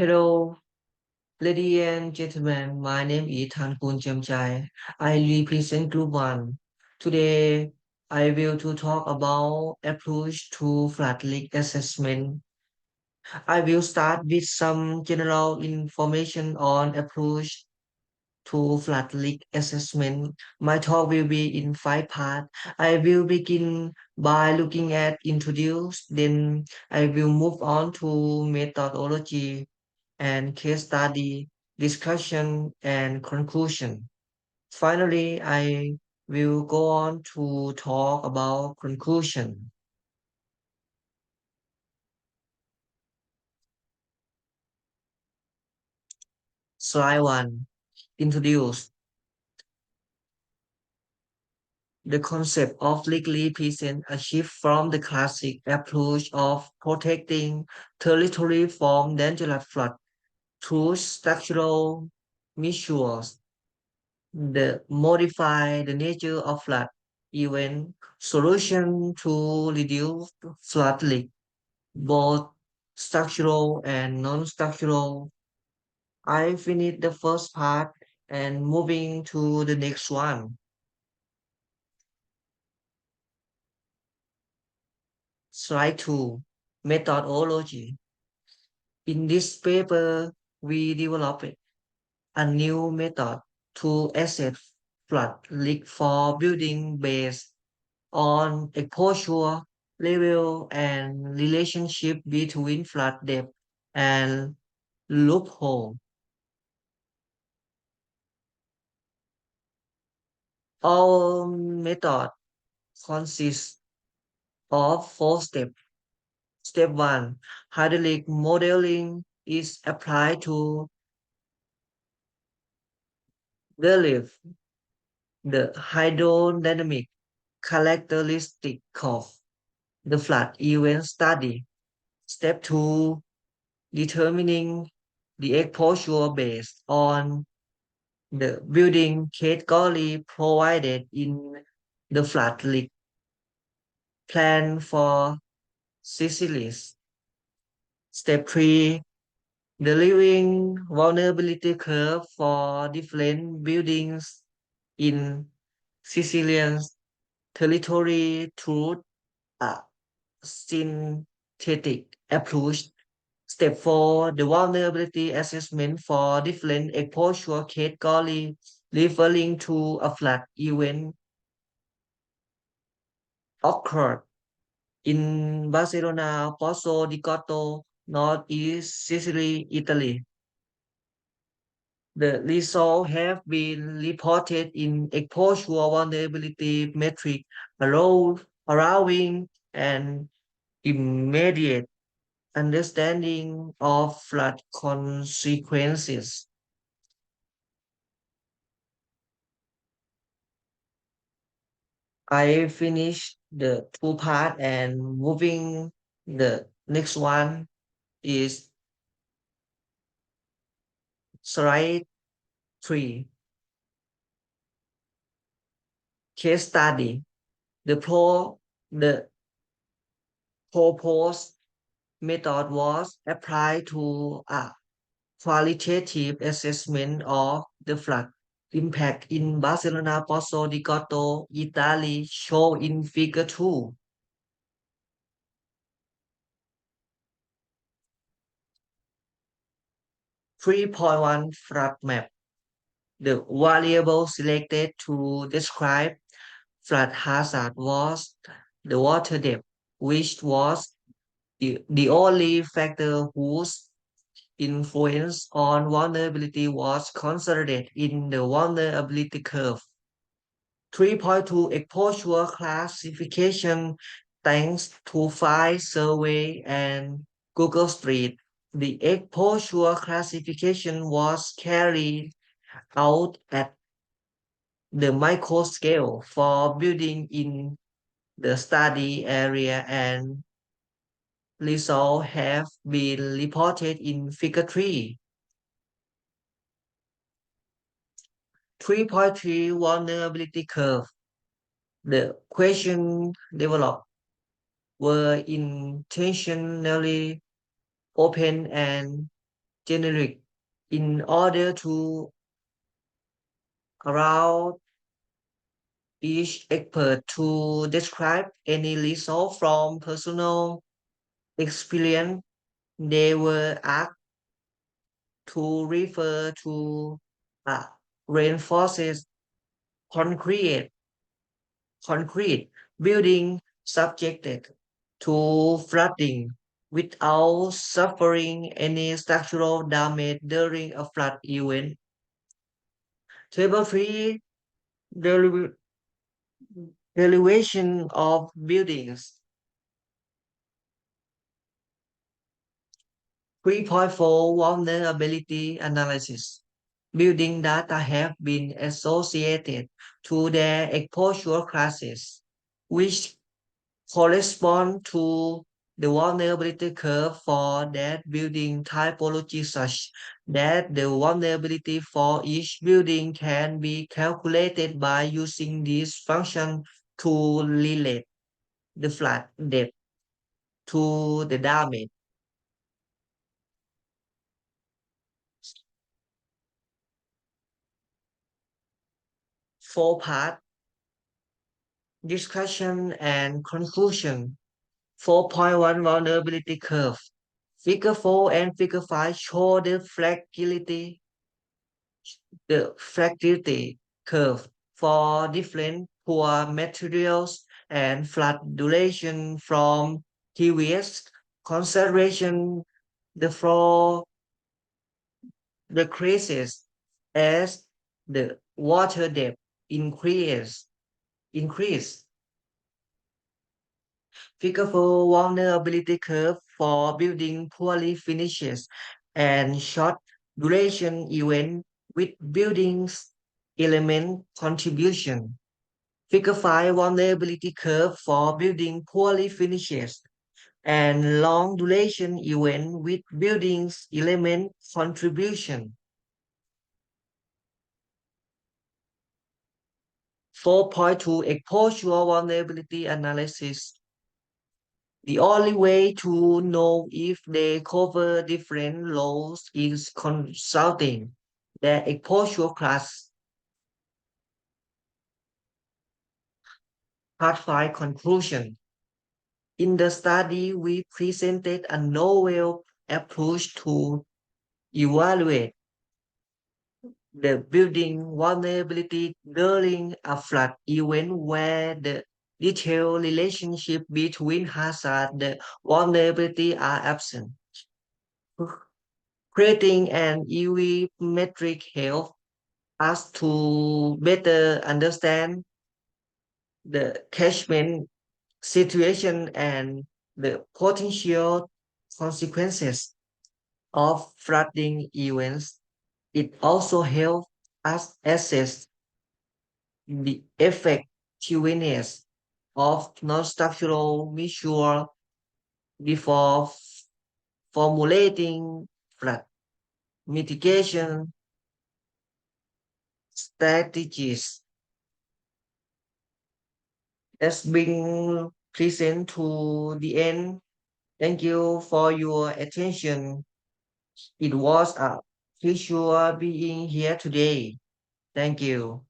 Hello, ladies and gentlemen. My name is Thankun Jamjai. I represent Group One. Today, I will to talk about approach to flat leak assessment. I will start with some general information on approach to flat leak assessment. My talk will be in five parts. I will begin by looking at introduce, then I will move on to methodology and case study, discussion, and conclusion. Finally, I will go on to talk about conclusion. Slide 1. Introduce. The concept of legally present a shift from the classic approach of protecting territory from dangerous flood through structural measures that modify the nature of flood event solution to reduce flood leak, both structural and non-structural. I finished the first part and moving to the next one. Slide 2. Methodology. In this paper, we developed a new method to assess flood leak for building based on exposure level and relationship between flood depth and loophole. Our method consists of four steps. Step 1. Hydraulic modeling is applied to relieve the hydrodynamic characteristic of the flood event study. Step 2. Determining the exposure based on the building category provided in the flood leak plan for Sicilis. Step 3. The living vulnerability curve for different buildings in Sicilian territory through a synthetic approach. Step 4. The vulnerability assessment for different exposure category referring to a flood event occurred in Barcelona, Pozzo di Gotto, Northeast Sicily, Italy. The results have been reported in exposure vulnerability metric, allowing an immediate understanding of flood consequences. I finished the two part and moving the next one is slide three. Case study, the pro, the proposed method was applied to a qualitative assessment of the flood impact in Barcelona, Pozzo di Gotto, Italy, shown in figure two. 3.1 flood map. The variable selected to describe flood hazard was the water depth, which was the, the only factor whose influence on vulnerability was considered in the vulnerability curve. 3.2 exposure classification thanks to five survey and Google Street the exposure classification was carried out at the micro scale for building in the study area and results have been reported in figure 3. 3.3 vulnerability curve. The question developed were intentionally open and generic in order to allow each expert to describe any result from personal experience. They were asked to refer to uh, a reinforced concrete concrete building subjected to flooding without suffering any structural damage during a flood event. Table 3 the elevation of buildings. 3.4 Vulnerability Analysis Building data have been associated to their exposure classes, which correspond to the vulnerability curve for that building typology such that the vulnerability for each building can be calculated by using this function to relate the flood depth to the damage. Four part discussion and conclusion. 4.1 vulnerability curve. Figure 4 and figure 5 show the fragility, the fragility curve for different poor materials and flood duration from previous consideration. The flow decreases as the water depth increase increase. Figure 4 vulnerability curve for building poorly finishes and short duration event with buildings element contribution. Figure 5 vulnerability curve for building poorly finishes and long duration event with buildings element contribution. 4.2 Exposure vulnerability analysis. The only way to know if they cover different laws is consulting their exposure class. Part 5 Conclusion In the study, we presented a novel approach to evaluate the building vulnerability during a flood event where the detailed relationship between hazard vulnerability are absent. Creating an EV metric help us to better understand the catchment situation and the potential consequences of flooding events. It also helps us assess the effectiveness of non-structural measures before formulating flood mitigation strategies. That's been present to the end. Thank you for your attention. It was a pleasure being here today. Thank you.